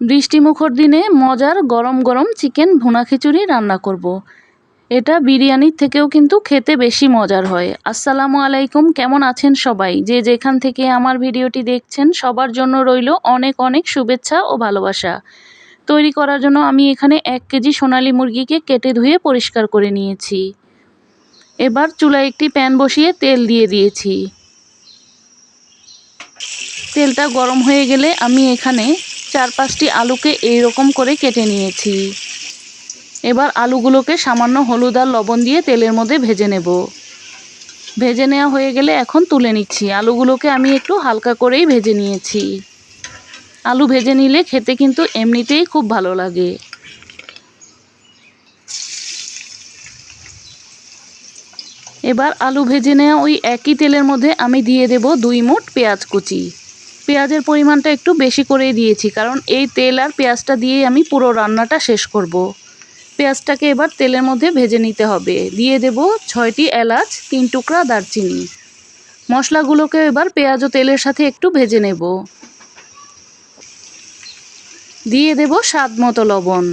বৃষ্টিমুখর দিনে মজার গরম গরম চিকেন ভুনা খিচুড়ি রান্না করব। এটা বিরিয়ানির থেকেও কিন্তু খেতে বেশি মজার হয়। আসসালামু আলাইকুম, কেমন আছেন সবাই? যে যেখান থেকে আমার ভিডিওটি দেখছেন, সবার জন্য রইল অনেক অনেক শুভেচ্ছা ও ভালোবাসা। তৈরি করার জন্য আমি এখানে এক কেজি সোনালি মুরগিকে কেটে ধুয়ে পরিষ্কার করে নিয়েছি। এবার চুলায় একটি প্যান বসিয়ে তেল দিয়ে দিয়েছি। তেলটা গরম হয়ে গেলে আমি এখানে চার পাঁচটি আলুকে এইরকম করে কেটে নিয়েছি। এবার আলুগুলোকে সামান্য হলুদ আর লবণ দিয়ে তেলের মধ্যে ভেজে নেব। ভেজে নেওয়া হয়ে গেলে এখন তুলে নিচ্ছি। আলুগুলোকে আমি একটু হালকা করেই ভেজে নিয়েছি। আলু ভেজে নিলে খেতে কিন্তু এমনিতেই খুব ভালো লাগে। এবার আলু ভেজে নেওয়া ওই একই তেলের মধ্যে আমি দিয়ে দেব দুই মুঠ পেঁয়াজ কুচি। পেঁয়াজের পরিমাণটা একটু বেশি করেই দিয়েছি, কারণ এই তেল আর পেঁয়াজটা দিয়েই আমি পুরো রান্নাটা শেষ করব। পেঁয়াজটাকে এবার তেলের মধ্যে ভেজে নিতে হবে। দিয়ে দেব ছয়টি এলাচ, তিন টুকরা দারচিনি। মশলাগুলোকে এবার পেঁয়াজ ও তেলের সাথে একটু ভেজে নেব। দিয়ে দেব স্বাদ মতো লবণ।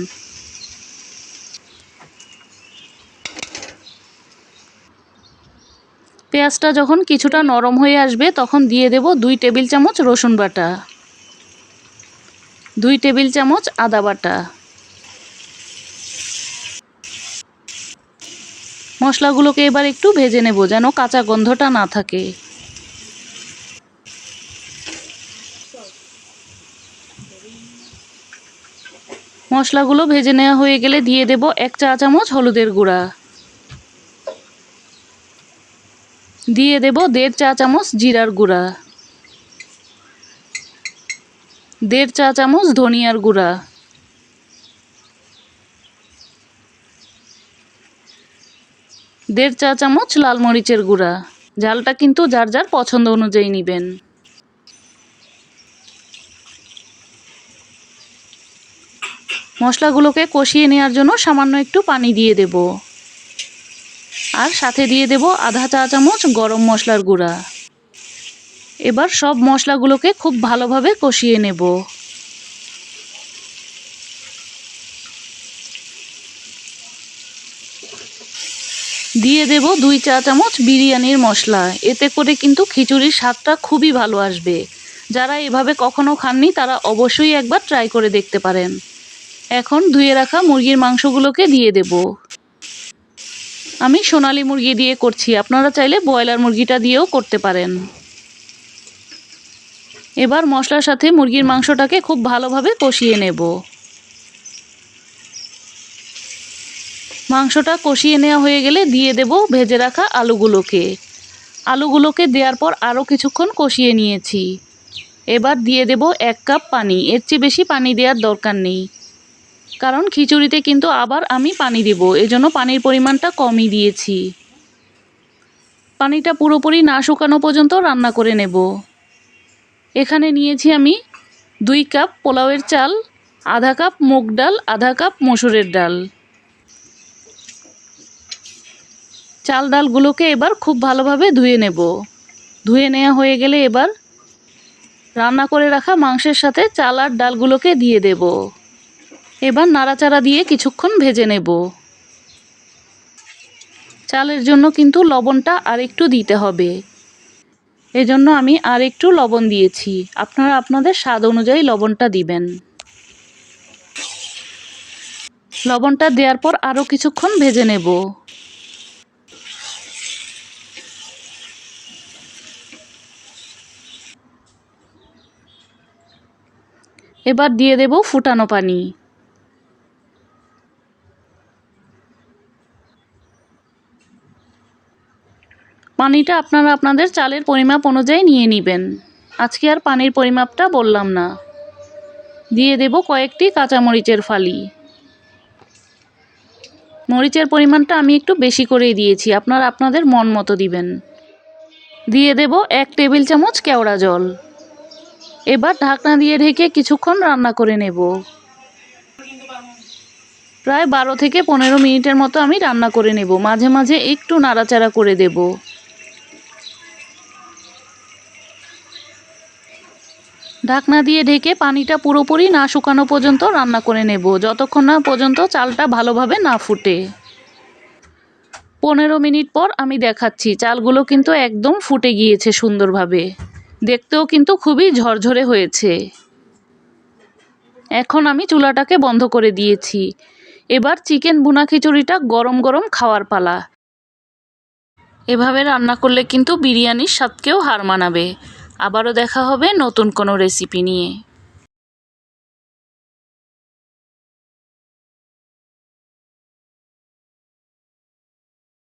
পেঁয়াজটা যখন কিছুটা নরম হয়ে আসবে, তখন দিয়ে দেব দুই টেবিল চামচ রসুন বাটা। দুই টেবিল চামচ আদা বাটা। মশলাগুলোকে এবার একটু ভেজে নেব যেন কাঁচা গন্ধটা না থাকে। মশলাগুলো ভেজে নেওয়া হয়ে গেলে দিয়ে দেব এক চা চামচ হলুদের গুঁড়া। দিয়ে দেব দেড় চা চামচ জিরার গুঁড়া। দেড় চা চামচ ধনিয়ার গুঁড়া। দেড় চা চামচ লাল মরিচের গুঁড়া। ঝালটা কিন্তু যার যার পছন্দ অনুযায়ী নেবেন। মশলাগুলোকে কষিয়ে নেওয়ার জন্য সামান্য একটু পানি দিয়ে দেব। আর সাথে দিয়ে দেব আধা চা চামচ গরম মশলার গুঁড়া। এবার সব মশলাগুলোকে খুব ভালোভাবে কষিয়ে নেব। দিয়ে দেব দুই চা চামচ বিরিয়ানির মশলা। এতে করে কিন্তু খিচুড়ির স্বাদটা খুবই ভালো আসবে। যারা এভাবে কখনো খাননি, তারা অবশ্যই একবার ট্রাই করে দেখতে পারেন। এখন ধুয়ে রাখা মুরগির মাংসগুলোকে দিয়ে দেব। আমি সোনালি মুরগি দিয়ে করছি। আপনারা চাইলে ব্রয়লার মুরগিটা দিয়েও করতে পারেন। এবার মশলার সাথে মুরগির মাংসটাকে খুব ভালোভাবে কষিয়ে নেব। মাংসটা কষিয়ে নেওয়া হয়ে গেলে দিয়ে দেব ভেজে রাখা আলুগুলোকে। আলুগুলোকে দেওয়ার পর আরও কিছুক্ষণ কষিয়ে নিয়েছি। এবার দিয়ে দেব এক কাপ পানি। এর চেয়ে বেশি পানি দেওয়ার দরকার নেই। কারণ খিচুড়িতে কিন্তু আবার আমি পানি দেব, এজন্য পানির পরিমাণটা কমই দিয়েছি। পানিটা পুরোপুরি না শুকানো পর্যন্ত রান্না করে নেব। এখানে নিয়েছি আমি দুই কাপ পোলাওয়ের চাল, আধা কাপ মুগ ডাল, আধা কাপ মসুরের ডাল। চাল ডালগুলোকে এবার খুব ভালোভাবে ধুয়ে নেব। ধুয়ে নেওয়া হয়ে গেলে এবার রান্না করে রাখা মাংসের সাথে চাল আর ডালগুলোকে দিয়ে দেব। এবার নাড়াচাড়া দিয়ে কিছুক্ষণ ভেজে নেব। চালের জন্য কিন্তু লবণটা আর একটু দিতে হবে। এজন্য আমি আর একটু লবণ দিয়েছি। আপনারা আপনাদের স্বাদ অনুযায়ী লবণটা দিবেন। লবণটা দেওয়ার পর আরও কিছুক্ষণ ভেজে নেব। এবার দিয়ে দেব ফুটানো পানি। পানিটা আপনারা আপনাদের চালের পরিমাপ অনুযায়ী নিয়ে নেবেন। আজকে আর পানির পরিমাপটা বললাম না। দিয়ে দেব কয়েকটি কাঁচামরিচের ফালি। মরিচের পরিমাণটা আমি একটু বেশি করেই দিয়েছি, আপনারা আপনাদের মন মতো দিবেন। দিয়ে দেব এক টেবিল চামচ কেওড়া জল। এবার ঢাকনা দিয়ে ঢেকে কিছুক্ষণ রান্না করে নেব। প্রায় বারো থেকে পনেরো মিনিটের মতো আমি রান্না করে নেব। মাঝে মাঝে একটু নাড়াচাড়া করে দেবো। ঢাকনা দিয়ে ঢেকে পানিটা পুরোপুরি না শুকানো পর্যন্ত রান্না করে নেব। যতক্ষণ না পর্যন্ত চালটা ভালোভাবে না ফুটে। পনেরো মিনিট পর আমি দেখাচ্ছি, চালগুলো কিন্তু একদম ফুটে গিয়েছে সুন্দরভাবে। দেখতেও কিন্তু খুবই ঝরঝরে হয়েছে। এখন আমি চুলাটাকে বন্ধ করে দিয়েছি। এবার চিকেন ভুনা খিচুড়িটা গরম গরম খাওয়ার পালা। এভাবে রান্না করলে কিন্তু বিরিয়ানির স্বাদকেও হার মানাবে। আবারও দেখা হবে নতুন কোনো রেসিপি নিয়ে।